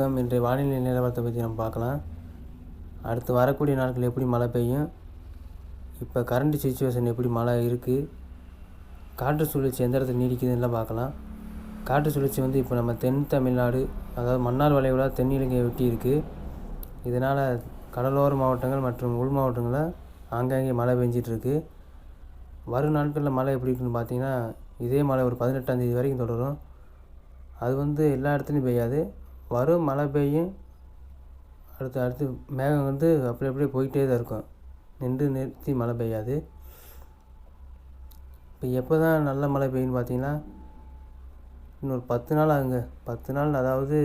வணக்கம். இன்றைய வானிலை நிலவரத்தை பற்றி நம்ம பார்க்கலாம். அடுத்து வரக்கூடிய நாட்கள் எப்படி மழை பெய்யும்? இப்போ கரண்ட் சுச்சுவேஷன் எப்படி மழை இருக்குது காற்று சுழற்சி எந்த இடத்துல நீடிக்குதுன்னெலாம் பார்க்கலாம். காற்று சுழற்சி வந்து இப்போ நம்ம தென் தமிழ்நாடு அதாவது மன்னார் வளைவில் தென் இலங்கையை ஒட்டி இருக்குது இதனால் கடலோர மாவட்டங்கள் மற்றும் உள் மாவட்டங்களில் ஆங்காங்கே மழை பெஞ்சிட்ருக்கு வரும் நாட்களில் மழை எப்படி இருக்குன்னு பார்த்தீங்கன்னா இதே மழை ஒரு பதினெட்டாம் தேதி வரைக்கும் தொடரும். அது வந்து எல்லா இடத்துலையும் பெய்யாது. வரும் மழை பெய்யும். அடுத்து அடுத்து மேகம் வந்து அப்படி அப்படியே போயிட்டே தான் இருக்கும். நின்று நிறுத்தி மழை பெய்யாது. இப்போ எப்போ தான் நல்ல மழை பெய்யும்னு பார்த்தீங்கன்னா இன்னொரு பத்து நாள் ஆகுங்க. பத்து நாள் அதாவது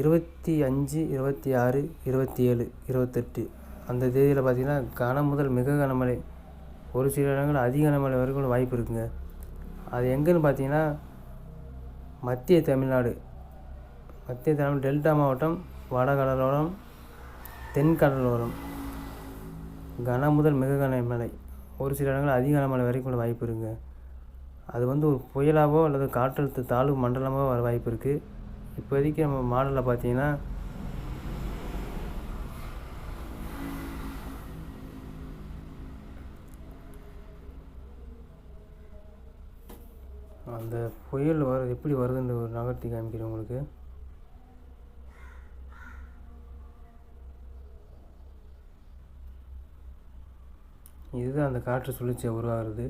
இருபத்தி அஞ்சு இருபத்தி ஆறு இருபத்தி ஏழு இருபத்தெட்டு. அந்த தேதியில் பார்த்தீங்கன்னா கன முதல் மிக கனமழை ஒரு சில இடங்கள் அதிக கனமழை வரைக்கும் வாய்ப்பு இருக்குங்க. அது எங்கேன்னு பார்த்தீங்கன்னா மத்திய தமிழ்நாடு. மத்திய தமிழ் டெல்டா மாவட்டம் வடகடலோரம் தென்கடலோரம். கன முதல் மிக கனமழை ஒரு சில இடங்கள் அதிக கனமழை வரைக்கும் வாய்ப்பு இருக்குங்க அது வந்து ஒரு புயலாவோ அல்லது காற்றழுத்த தாழ்வு மண்டலமாக வர வாய்ப்பு இருக்குது இப்போதைக்கு நம்ம மாடலில் பார்த்தீங்கன்னா அந்த புயல் வர எப்படி வருதுன்ற ஒரு நகர்த்தி காமிக்கிறேன் உங்களுக்கு. இதுதான் அந்த காற்று சுழற்சியை உருவாகிறது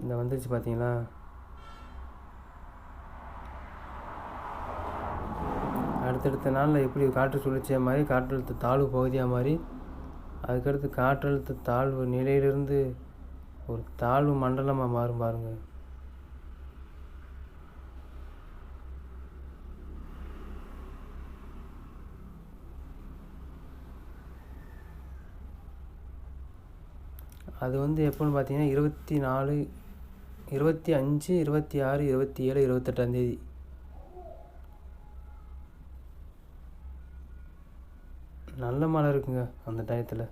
இந்த வந்துருச்சு பார்த்தீங்களா? அடுத்தடுத்த நாளில் எப்படி காற்று சுழற்சியாக மாதிரி காற்றழுத்த தாழ்வு பகுதியாக மாதிரி அதுக்கடுத்து காற்றழுத்த தாழ்வு நிலையிலிருந்து ஒரு தாழ்வு மண்டலமாக மாறும் பாருங்கள் அது வந்து எப்போன்னு பார்த்தீங்கன்னா இருபத்தி நாலு இருபத்தி அஞ்சு இருபத்தி ஆறு இருபத்தி ஏழு இருபத்தெட்டாந்தேதி நல்ல மழை இருக்குங்க அந்த டயத்தில்.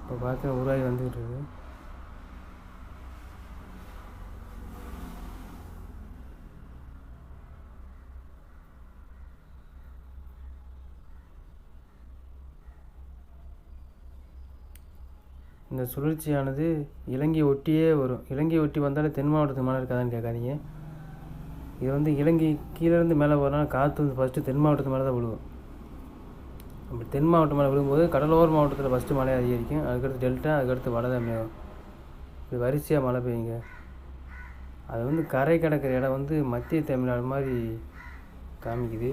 இப்போ பார்க்க உருவாகி வந்துக்கிட்டு இருக்கு இந்த சுழற்சியானது இலங்கை ஒட்டியே வரும். இலங்கை ஒட்டி வந்தாலே தென் மாவட்டத்துக்கு மழை இருக்காதான்னு கேட்காதீங்க. இது வந்து இலங்கை கீழேருந்து மேலே போகிறனால காற்று வந்து ஃபஸ்ட்டு தென் மாவட்டத்து மேலே தான் விழுவும். அப்படி தென் மாவட்டம் மேலே விழும்போது கடலோர மாவட்டத்தில் ஃபஸ்ட்டு மழை அதிகரிக்கும். அதுக்கடுத்து டெல்டா அதுக்கடுத்து வட தமிழகம். இப்படி வரிசையாக மழை பெய்யுங்க. அது வந்து கரை கிடக்கிற இடம் வந்து மத்திய தமிழ்நாடு மாதிரி காமிக்குது.